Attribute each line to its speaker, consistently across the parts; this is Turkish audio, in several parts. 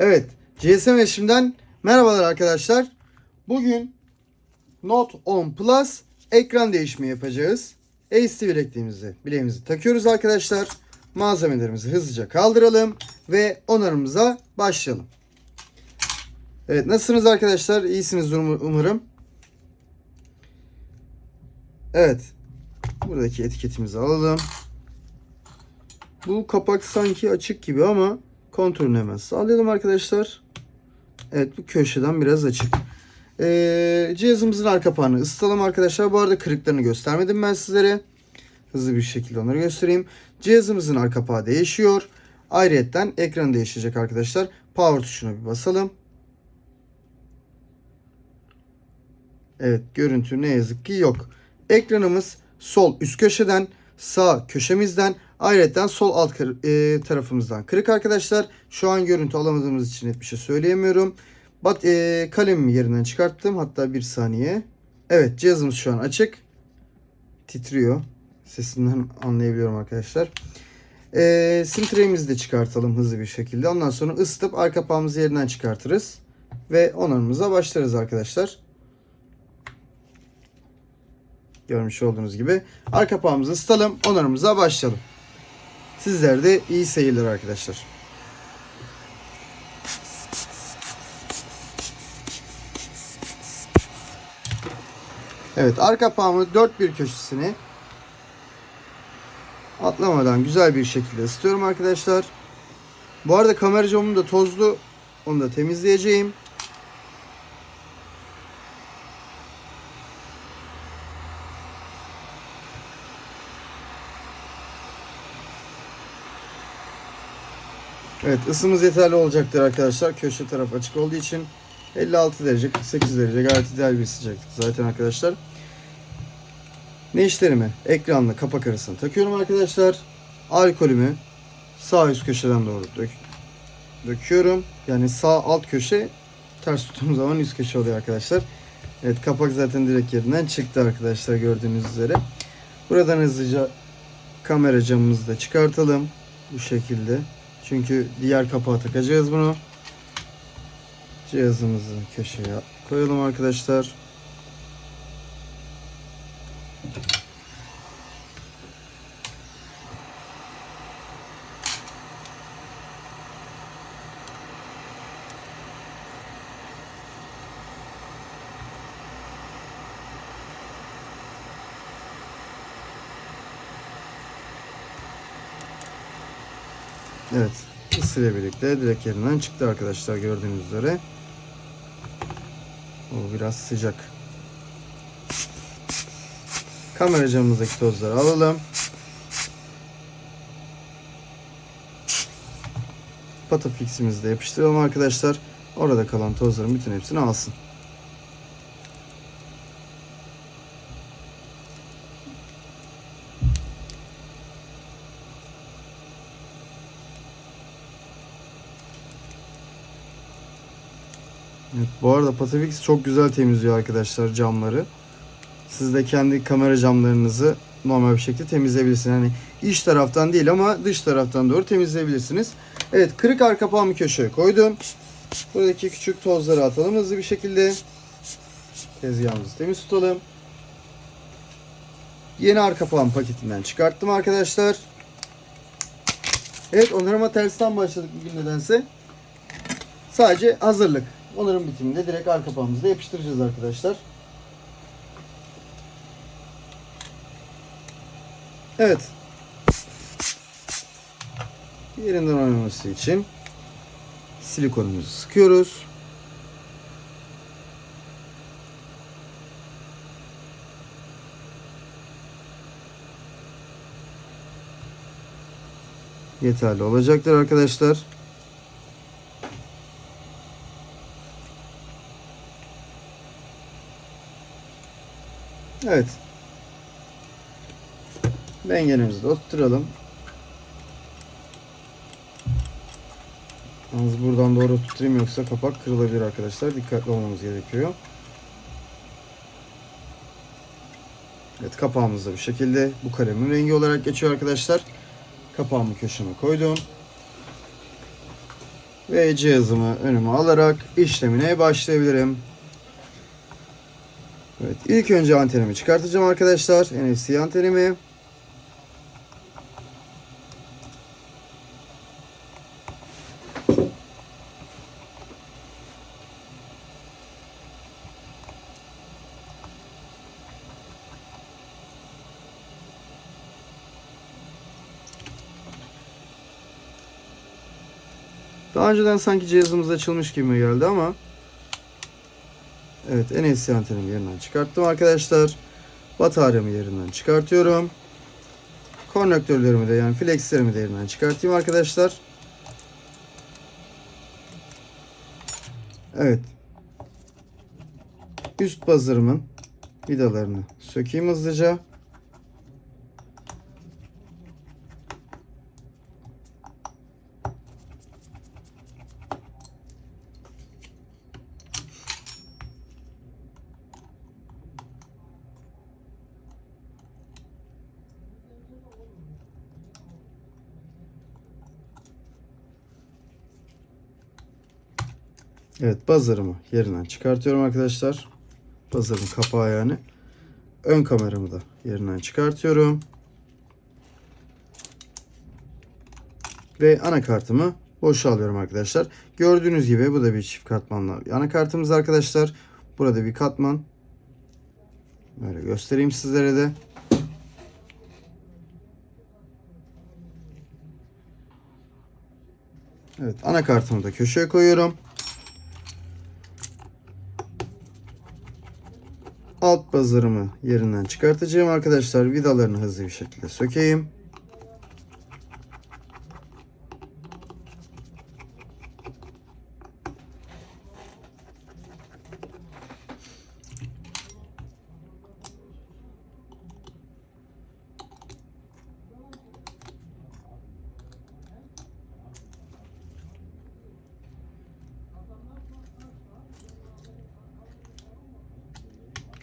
Speaker 1: Evet, GSM eşimden merhabalar arkadaşlar. Bugün Note 10 Plus ekran değişimi yapacağız. AC bilekliğimizi, bileğimizi takıyoruz arkadaşlar. Malzemelerimizi hızlıca kaldıralım ve onarımıza başlayalım. Evet, nasılsınız arkadaşlar? İyisiniz umarım. Evet. Buradaki etiketimizi alalım. Bu kapak sanki açık gibi ama kontrolünü hemen sağlayalım arkadaşlar. Evet bu köşeden biraz açık. Ee, cihazımızın arka kapağını ısıtalım arkadaşlar. Bu arada kırıklarını göstermedim ben sizlere. Hızlı bir şekilde onları göstereyim. Cihazımızın arka kapağı değişiyor. Ayrıyetten ekran değişecek arkadaşlar. Power tuşuna bir basalım. Evet görüntü ne yazık ki yok. Ekranımız sol üst köşeden sağ köşemizden ayrıca sol alt e, tarafımızdan kırık arkadaşlar. Şu an görüntü alamadığımız için net bir şey söyleyemiyorum. Bat, e, kalemimi yerinden çıkarttım. Hatta bir saniye. Evet cihazımız şu an açık. Titriyor. Sesinden anlayabiliyorum arkadaşlar. E, sim tray'imizi de çıkartalım hızlı bir şekilde. Ondan sonra ısıtıp arka kapağımızı yerinden çıkartırız. Ve onarımıza başlarız arkadaşlar. Görmüş olduğunuz gibi. Arka kapağımızı ısıtalım. Onarımıza başlayalım. Sizler de iyi seyirler arkadaşlar. Evet arka kapağımın dört bir köşesini atlamadan güzel bir şekilde ısıtıyorum arkadaşlar. Bu arada kamera camım da tozlu. Onu da temizleyeceğim. Evet ısımız yeterli olacaktır arkadaşlar. Köşe taraf açık olduğu için 56 derece 48 derece gayet ideal bir sıcaklık zaten arkadaşlar. Ne işlerimi ekranla kapak arasına takıyorum arkadaşlar. Alkolümü sağ üst köşeden doğru dök döküyorum. Yani sağ alt köşe ters tuttuğum zaman üst köşe oluyor arkadaşlar. Evet kapak zaten direkt yerinden çıktı arkadaşlar gördüğünüz üzere. Buradan hızlıca kamera camımızı da çıkartalım. Bu şekilde. Çünkü diğer kapağa takacağız bunu. Cihazımızı köşeye koyalım arkadaşlar. Evet. ısıyla birlikte direkt yerinden çıktı arkadaşlar gördüğünüz üzere. O biraz sıcak. Kamera camımızdaki tozları alalım. Patafix'imizi de yapıştıralım arkadaşlar. Orada kalan tozların bütün hepsini alsın. Evet, bu arada Patafix çok güzel temizliyor arkadaşlar camları. Siz de kendi kamera camlarınızı normal bir şekilde temizleyebilirsiniz. Yani iç taraftan değil ama dış taraftan doğru temizleyebilirsiniz. Evet kırık arka kapağımı köşeye koydum. Buradaki küçük tozları atalım hızlı bir şekilde. Tezgahımızı temiz tutalım. Yeni arka kapağım paketinden çıkarttım arkadaşlar. Evet onarıma tersten başladık bugün nedense. Sadece hazırlık. Onarım bitiminde direkt arka kapağımızı da yapıştıracağız arkadaşlar. Evet. Yerinden oynaması için silikonumuzu sıkıyoruz. Yeterli olacaktır arkadaşlar. Evet. Dengenimizi de oturtalım. Yalnız buradan doğru tutayım yoksa kapak kırılabilir arkadaşlar. Dikkatli olmamız gerekiyor. Evet kapağımız da bu şekilde bu kalemin rengi olarak geçiyor arkadaşlar. Kapağımı köşeme koydum. Ve cihazımı önüme alarak işlemine başlayabilirim. Evet, ilk önce antenimi çıkartacağım arkadaşlar. NFC antenimi. Daha önceden sanki cihazımız açılmış gibi geldi ama Evet NFC antenimi yerinden çıkarttım arkadaşlar. Bataryamı yerinden çıkartıyorum. Konnektörlerimi de yani flexlerimi de yerinden çıkartayım arkadaşlar. Evet. Üst buzzer'ımın vidalarını sökeyim hızlıca. Evet buzzer'ımı yerinden çıkartıyorum arkadaşlar. Buzzer'ın kapağı yani. Ön kameramı da yerinden çıkartıyorum. Ve anakartımı boşa alıyorum arkadaşlar. Gördüğünüz gibi bu da bir çift katmanlı anakartımız arkadaşlar. Burada bir katman. Böyle göstereyim sizlere de. Evet anakartımı da köşeye koyuyorum. Alt bazırımı yerinden çıkartacağım arkadaşlar. Vidalarını hızlı bir şekilde sökeyim.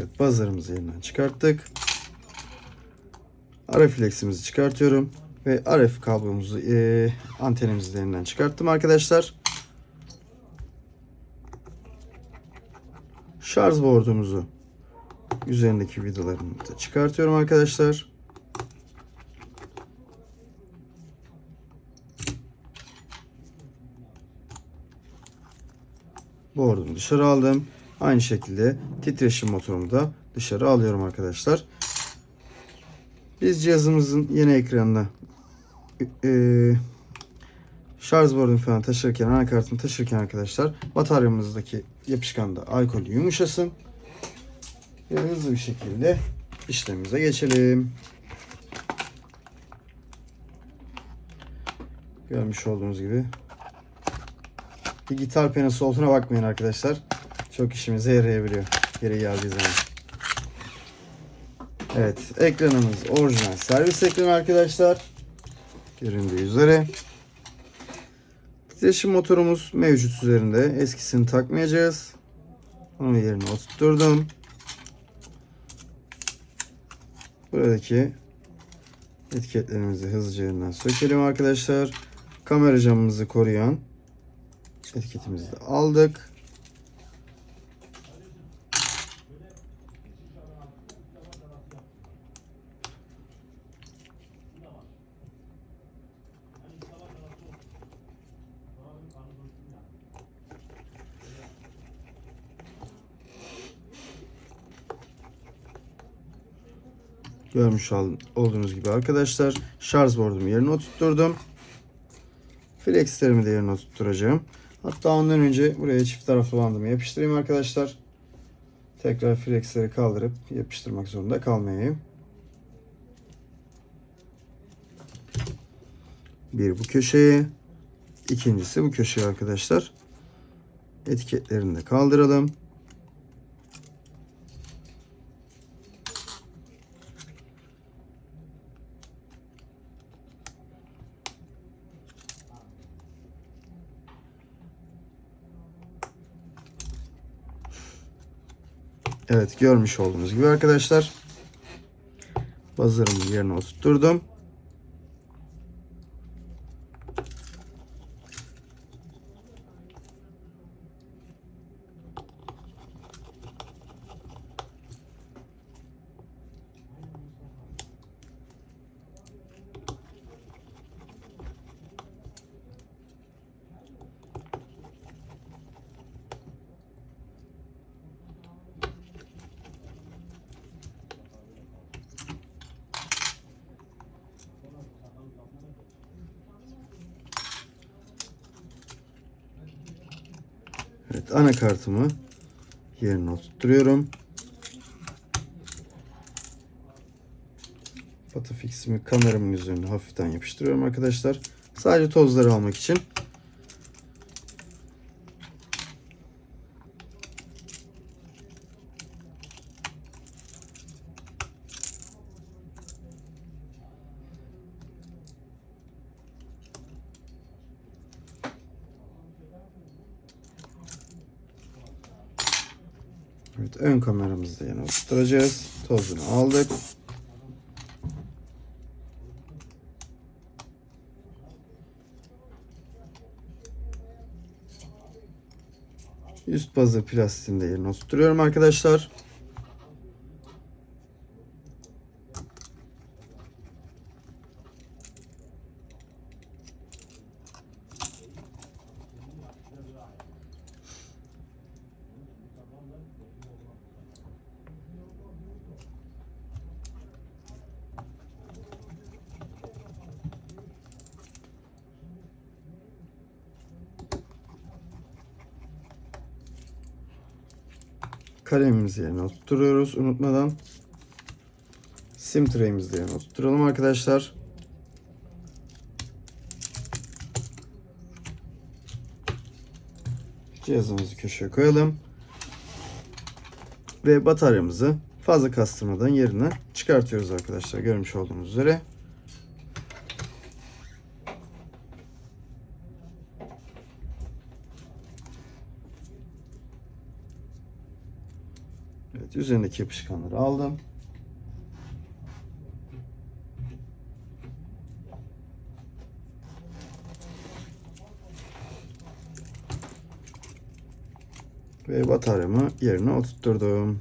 Speaker 1: Evet buzzer'ımızı yerinden çıkarttık. RF flex'imizi çıkartıyorum. Ve RF kablomuzu e, antenimizi de yerinden çıkarttım arkadaşlar. Şarj boardumuzu üzerindeki vidalarını da çıkartıyorum arkadaşlar. Board'umu dışarı aldım. Aynı şekilde titreşim motorumu da dışarı alıyorum arkadaşlar. Biz cihazımızın yeni ekranına e, şarj boardunu falan taşırken, anakartını taşırken arkadaşlar bataryamızdaki yapışkan da alkol yumuşasın. Ve hızlı bir şekilde işlemimize geçelim. Görmüş olduğunuz gibi bir gitar penası olduğuna bakmayın arkadaşlar. Çok işimize yarayabiliyor. Geri geldiği zaman. Evet. Ekranımız orijinal servis ekranı arkadaşlar. Göründüğü üzere. Titreşim motorumuz mevcut üzerinde. Eskisini takmayacağız. Onu yerine oturtturdum. Buradaki etiketlerimizi hızlıca yerinden sökelim arkadaşlar. Kamera camımızı koruyan etiketimizi de aldık. Görmüş ol- olduğunuz gibi arkadaşlar şarj boardumu yerine oturtturdum. Flexlerimi de yerine oturtturacağım. Hatta ondan önce buraya çift taraflı bandımı yapıştırayım arkadaşlar. Tekrar flexleri kaldırıp yapıştırmak zorunda kalmayayım. Bir bu köşeye, ikincisi bu köşeye arkadaşlar. Etiketlerini de kaldıralım. Evet görmüş olduğunuz gibi arkadaşlar. Buzzer'ımı yerine oturtturdum. Anakartımı yerine oturtuyorum. Patafix'imi kameramın üzerine hafiften yapıştırıyorum arkadaşlar. Sadece tozları almak için. Evet, ön kameramızı da yine oturtacağız. Tozunu aldık. Üst bazı plastiğini de yerine oturtuyorum arkadaşlar. Kalemimizi yerine oturtuyoruz unutmadan. Sim tray'imizi yerine oturturalım arkadaşlar. Cihazımızı köşeye koyalım. Ve bataryamızı fazla kastırmadan yerine çıkartıyoruz arkadaşlar. Görmüş olduğunuz üzere. Evet, üzerindeki yapışkanları aldım. Ve bataryamı yerine oturtturdum.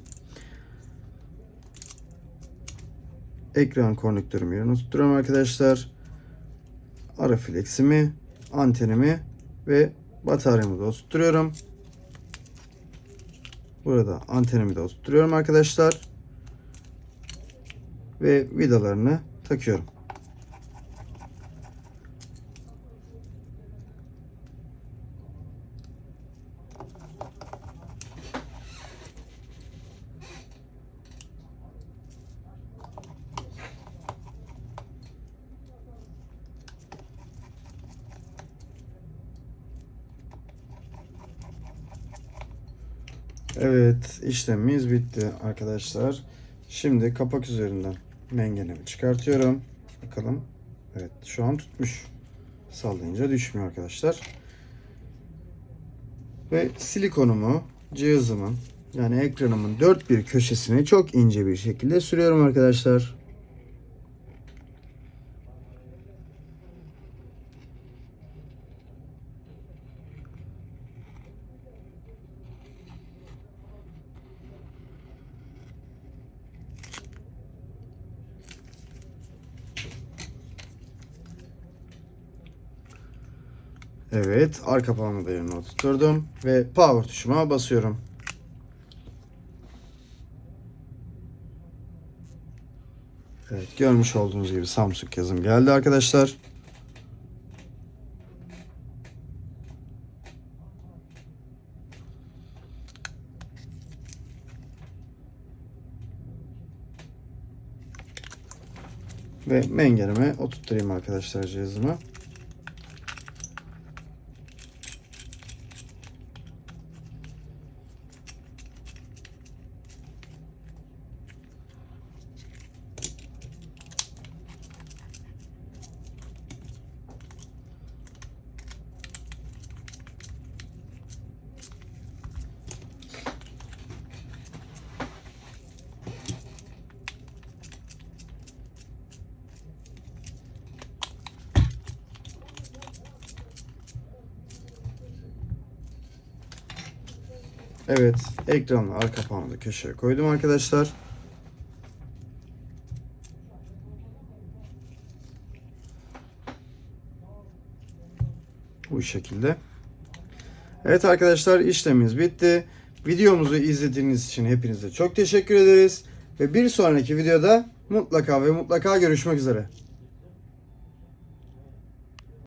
Speaker 1: Ekran konnektörümü yerine oturtuyorum arkadaşlar. Ara fleximi, antenimi ve bataryamı da oturtuyorum. Burada antenimi de oturtuyorum arkadaşlar. Ve vidalarını takıyorum. Evet işlemimiz bitti arkadaşlar. Şimdi kapak üzerinden mengenemi çıkartıyorum. Bakalım. Evet şu an tutmuş. Sallayınca düşmüyor arkadaşlar. Ve silikonumu cihazımın yani ekranımın dört bir köşesine çok ince bir şekilde sürüyorum arkadaşlar. Evet, arka kapağımı da yerine ve power tuşuma basıyorum. Evet, görmüş olduğunuz gibi Samsung yazım geldi arkadaşlar. Ve mengenime oturtturayım arkadaşlar cihazımı. Evet, ekranla arka da köşeye koydum arkadaşlar. Bu şekilde. Evet arkadaşlar işlemimiz bitti. Videomuzu izlediğiniz için hepinize çok teşekkür ederiz. Ve bir sonraki videoda mutlaka ve mutlaka görüşmek üzere.